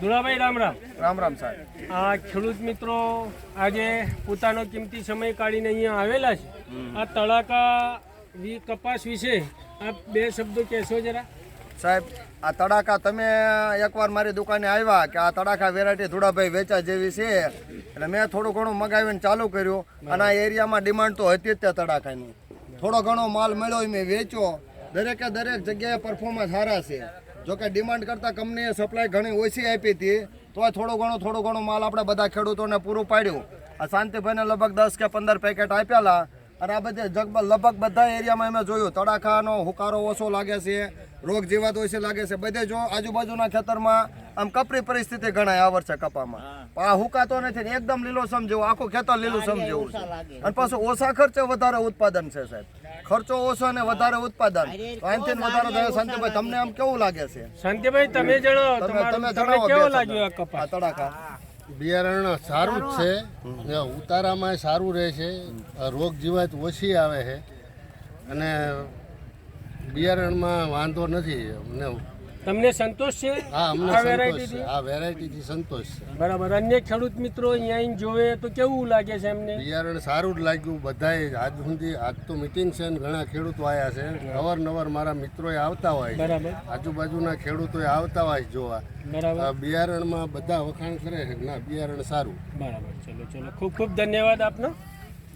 દુલાભાઈ રામ રામ. રામ રામ સાહેબ. આ ખેડૂત મિત્રો આજે પોતાનો કિંમતી સમય કાઢીને અહીંયા આવેલા છે. આ તડાકા કપાસ વિશે આપ બે શબ્દો કહેશો જરા. સાહેબ આ તડાકા તમે એકવાર મારી દુકાને આવ્યા કે આ તડાકા વેરાયટી ધુડાભાઈ વેચા જેવી છે. એટલે મેં થોડું ઘણું મગાવીને ચાલુ કર્યું અને આ એરિયામાં ડિમાન્ડ તો હતી જ તે તડાકાની. થોડો ઘણો માલ મળ્યો મેં વેચ્યો. દરેકે દરેક જગ્યાએ પરફોર્મન્સ સારા છે. જો કે ડિમાન્ડ કરતાં કંપનીએ સપ્લાય ઘણી ઓછી આપી હતી, તો થોડો ઘણો થોડો ઘણો માલ આપણે બધા ખેડૂતોને પૂરું પાડ્યું. આ શાંતિભાઈને લગભગ દસ કે પંદર પેકેટ આપેલા અને આ બધે જગમાં લગભગ બધા એરિયામાં અમે જોયું. તડાખાનો હુકારો ઓછો લાગે છે રોગ જીવાત ઓછી લાગે છે. બધે જો આજુબાજુના ખેતરમાં આમ કપરી પરિસ્થિતિ ગણાય આ વર્ષે કપામાં. પણ આ હુકાતો નથી એકદમ લીલો સમજેવું આખું ખેતર લીલું સમજેવું છે. અને પાછું ઓછા ખર્ચે વધારે ઉત્પાદન છે સાહેબ. ખર્ચો ઓછો અને વધારે ઉત્પાદન. આનાથી વધારે થાય. શાંતિભાઈ તમને આમ કેવું લાગે છે? શાંતિભાઈ તમે જણાવો તમે તમારું તમે તમને જણાવો કેવો લાગ્યો આ. તડાકા બિયારણ સારું જ છે. ને ઉતારામાં સારું રહે છે. રોગ જીવાત ઓછી આવે છે. અને બિયારણમાં વાંધો નથી. અમને તમને સંતોષ છે? આ વેરાયટી છે. આ વેરાયટીથી સંતોષ છે. બરાબર. અન્ય ખેડૂત મિત્રો અહીંયા આવીને જોવે તો કેવું લાગે છે એમને? બિયારણ સારું જ લાગ્યું બધાએ. આજ સુધી આજ તો મિટિંગ છે ને ઘણા ખેડૂતો આવ્યા છે. અવારનવાર મારા મિત્રોએ આવતા હોય. બરાબર. આજુબાજુના ખેડૂતોએ આવતા હોય જોવા. બરાબર. આ બિયારણમાં બધા વખાણ કરે છે ના બિયારણ સારું. બરાબર. ચલો ચલો. ખૂબ ખૂબ ધન્યવાદ આપનો.